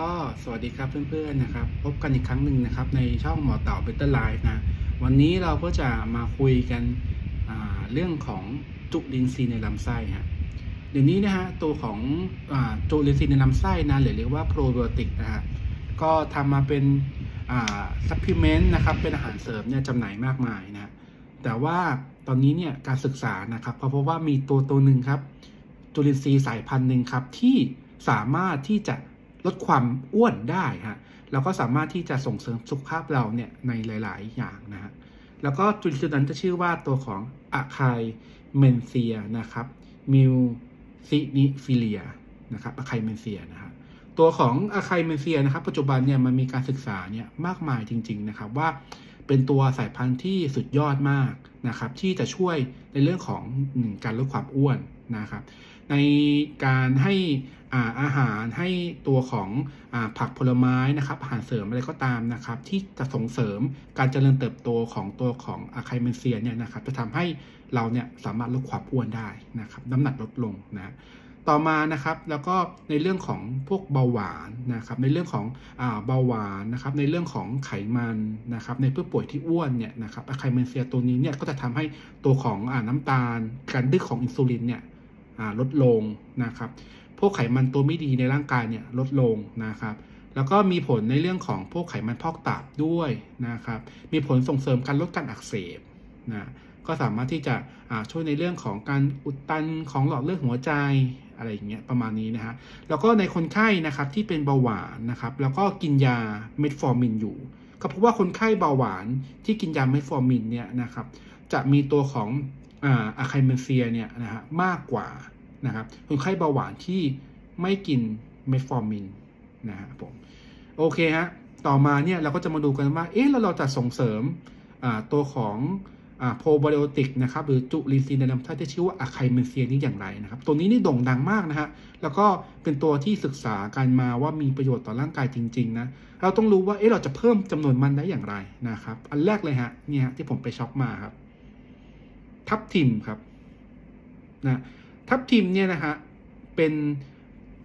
ก็สวัสดีครับเพื่อนๆนะครับ พบกันอีกครั้งหนึ่งนะครับ ในช่องหมอเต่า Better Life นะวันนี้เราก็จะมาคุยกันเรื่องของจุลินทรีย์ในลำไส้ฮะเดี๋ยวนี้นะฮะตัวของอจุลินทรีย์ในลำไส้นะหรือเรียกว่าโปรไบโอติกนะฮะก็ทำมาเป็นซัพพลีเมนต์นะครับเป็นอาหารเสริมเนี่ยจำหน่ายมากมายนะแต่ว่าตอนนี้เนี่ยการศึกษานะครับเพราะว่ามีตัวตัวหนึ่งครับจุลินทรีย์สายพันธุ์หนึ่งครับที่สามารถที่จะ ลดความอ้วนได้ฮะเราก็สามารถที่จะส่งเสริมสุขภาพเราเนี่ยในหลาย ๆ อย่างนะฮะแล้วก็จุลินทรีย์นั้นจะชื่อว่าตัวของอะไคเมนเซียนะครับมิวซินิฟิเลียนะครับอะไคเมนเซียนะฮะตัวของอะไคเมนเซียนะครับ ปัจจุบันเนี่ยมันมีการศึกษาเนี่ยมากมายจริง ๆ นะครับว่า เป็นตัวสายพันธุ์ที่สุดยอดมากนะครับที่จะช่วยในเรื่องของการลดความอ้วนนะครับ ในการให้อาอาหารให้ตัวของอผักผลไม้นะครับอาหารเสริมอะไรก็ตามนะครับ ที่จะส่งเสริมการเจริญเติบโตของตัวของอะไคเมนเซียเนี่ยนะครับจะทำให้เราเนี่ยสามารถลดความอ้วนได้นะครับ น้ำหนักลดลงนะ ต่อมานะครับแล้วก็ในเรื่องของพวกเบาหวานนะครับในเรื่องของเบาหวานนะครับในเรื่องของไขมันนะครับในผู้ป่วยที่อ้วนเนี่ยนะครับไคเมนเซียตัวนี้เนี่ยก็จะทำให้ตัวของอน้ำตาล การดึกของอินซูลินเนี่ยลดลงนะครับพวกไขมันตัวไม่ดีในร่างกายเนี่ยลดลงนะครับแล้วก็มีผลในเรื่องของพวกไขมันพอกตับด้วยนะครับมีผลส่งเสริมการลดการอักเสบนะ ก็สามารถที่จะช่วยในเรื่องของการอุดตันของหลอดเลือดหัวใจอะไรอย่างเงี้ยประมาณนี้นะฮะแล้วก็ในคนไข้นะครับที่เป็นเบาหวานนะครับแล้วก็กินยาเมทฟอร์มินอยู่ ก็พราะว่าคนไข้เบาหวานที่กินยาเมทฟอร์มินเนี่ยนะครับจะมีตัวของอะไคเมนเซียเนี่ยนะฮะมากกว่านะครับคนไข้เบาหวานที่ไม่กินเมทฟอร์มินนะฮะผมโอเคฮะต่อมาเนี่ยเราก็จะมาดูกันว่าเอ๊ะแล้วเราจะส่งเสริมตัวของ โปรไบโอติกนะครับหรือจุลินทรีย์ในลำไส้ที่ชื่อว่าอะไคเมนเซียนี้อย่างไรนะครับตัวนี้นี่โด่งดังมากนะฮะแล้วก็เป็นตัวที่ศึกษากันมาว่ามีประโยชน์ต่อร่างกายจริงๆนะเราต้องรู้ว่าเอ๊ะเราจะเพิ่มจำนวนมันได้อย่างไรนะครับอันแรกเลยฮะเนี่ยฮะที่ผมไปช็อปมาครับ ทับทิมครับนะทับทิมเนี่ยนะฮะเป็น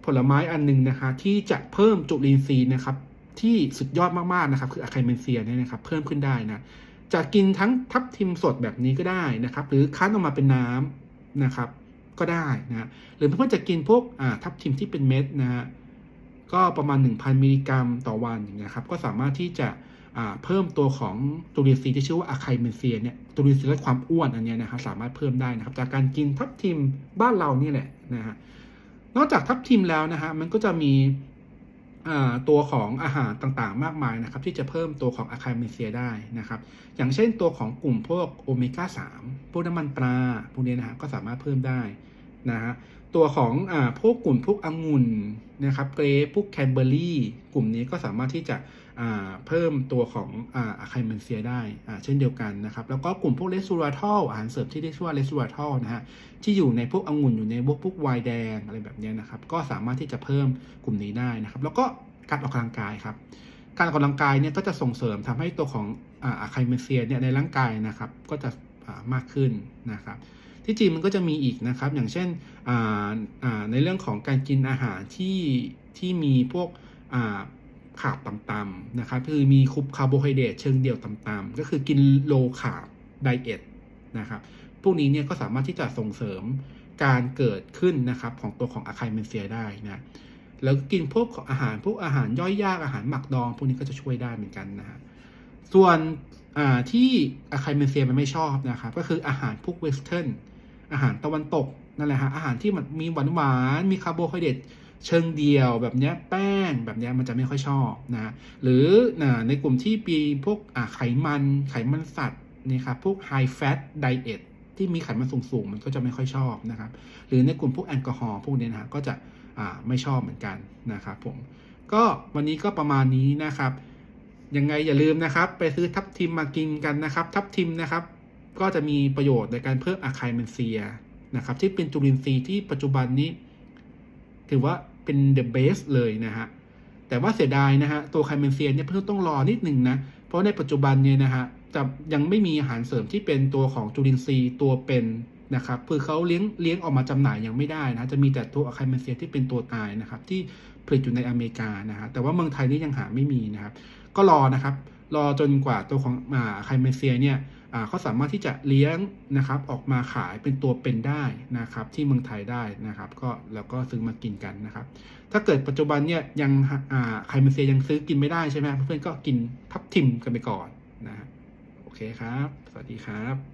ผลไม้อันหนึ่งนะคะที่จะเพิ่มจุลินทรีย์นะครับที่สุดยอดมากๆนะครับ คืออะไคเมนเซียเนี่ยนะครับเพิ่มขึ้นได้นะ จะกินทั้งทับทิมสดแบบนี้ก็ได้นะครับ หรือคั้นออกมาเป็นน้ำนะครับ ก็ได้นะหรือเพื่อนๆจะกินพวกอ่าทับทิมที่เป็นเม็ดนะฮะก็ประมาณ 1,000 มิลลิกรัมต่อวันอย่างเงี้ยครับ ก็สามารถที่จะอ่าเพิ่มตัวของจุลินทรีย์ที่ชื่อว่าอะไคเมนเซียเนี่ยจุลินทรีย์ลดความอ้วนอันเนี้ยนะครับสามารถเพิ่มได้นะครับ จากการกินทับทิมบ้านเรานี่แหละนะฮะนอกจากทับทิมแล้วนะฮะมันก็จะมี ตัวของอาหารต่างๆ มากมายนะครับ ที่จะเพิ่มตัวของอะคาเมนเซียได้นะครับ อย่างเช่นตัวของกลุ่มพวกโอเมก้า3พวกน้ำมันปลาพวกนี้นะฮะก็สามารถเพิ่มได้นะฮะตัวของอพวกกลุ่มพวกองุ่นนะครับเกรพวกแคนเบอรี่กลุ่มนี้ก็สามารถที่จะ เพิ่มตัวของอะไคเมนเซียได้เช่นเดียวกันนะครับ แล้วก็กลุ่มพวกเลสซูราทอลอาหารเสริมที่เรียกว่าเลสซูราทอลนะฮะที่อยู่ในพวกองุ่นอยู่ในพวกพวกไวน์แดงอะไรแบบนี้นะครับ ก็สามารถที่จะเพิ่มกลุ่มนี้ได้นะครับ แล้วก็การออกกำลังกายครับ การออกกำลังกายเนี่ยก็จะส่งเสริมทำให้ตัวของอะไคเมนเซียเนี่ยในร่างกายนะครับ ก็จะมากขึ้นนะครับที่จริงมันก็จะมีอีกนะครับ อย่างเช่นในเรื่องของการกินอาหารที่ที่มีพวกอ่า ขาบต่ำๆนะครับคือมีคุปคาร์โบไฮเดรตเชิงเดี่ยวต่ำๆก็คือกินโลคาร์บไดเอทนะครับพวกนี้เนี่ยก็สามารถที่จะส่งเสริมการเกิดขึ้นนะครับของตัวของอะไคเมนเซียได้นะแล้วกินพวกอาหารพวกอาหารย่อยยากอาหารหมักดอง พวกนี้ก็จะช่วยได้เหมือนกันนะฮะส่วนที่อะไคเมนเซียมันไม่ชอบนะครับก็คืออาหารพวกเวสเทิร์นอาหารตะวันตกนั่นแหละฮะอาหารที่มันมีหวานหวานมีคาร์โบไฮเดรต เชิงเดียวแบบนี้แป้งแบบนี้มันจะไม่ค่อยชอบนะหรือในกลุ่มที่มีพวกไขมันไขมันสัตว์นี่ครับพวก high fat diet ที่มีไขมันสูงๆ มันก็จะไม่ค่อยชอบนะครับ หรือในกลุ่มพวกแอลกอฮอล์พวกนี้นะก็จะไม่ชอบเหมือนกันนะครับผมก็วันนี้ก็ประมาณนี้นะครับ ยังไงอย่าลืมนะครับ ไปซื้อทับทิมมากินกันนะครับ ทับทิมนะครับ ก็จะมีประโยชน์ในการเพิ่มอะไคเมนเซียนะครับ ที่เป็นจุลินทรีย์ที่ปัจจุบันนี้ ถือว่า เป็น the best เลยนะฮะ แต่ว่าเสียดายนะฮะ ตัวไคเมนเซียเนี่ยเพิ่งต้องรอนิดหนึ่งนะ เพราะในปัจจุบันเนี่ยนะฮะจะยังไม่มีอาหารเสริมที่เป็นตัวของจุลินทรีย์ตัวเป็นนะครับคือเขาเลี้ยงเลี้ยงออกมาจำหน่ายยังไม่ได้นะ จะมีแต่ตัวอะไคเมเซียที่เป็นตัวตายนะครับ ที่ผลิตอยู่ในอเมริกานะฮะแต่ว่าเมืองไทยนี่ยังหาไม่มีนะครับ ก็รอนะครับ รอจนกว่าตัวของอ่าไคเมเซียเนี่ยเขาสามารถที่จะเลี้ยงนะครับออกมาขายเป็นตัวเป็นได้นะครับที่เมืองไทยได้นะครับ ก็แล้วก็ซื้อมากินกันนะครับ ถ้าเกิดปัจจุบันเนี่ยยังอ่าไคเมเซียยังซื้อกินไม่ได้ใช่ไหมเพื่อนก็กินทับทิมกันไปก่อนนะฮะโอเคครับ สวัสดีครับ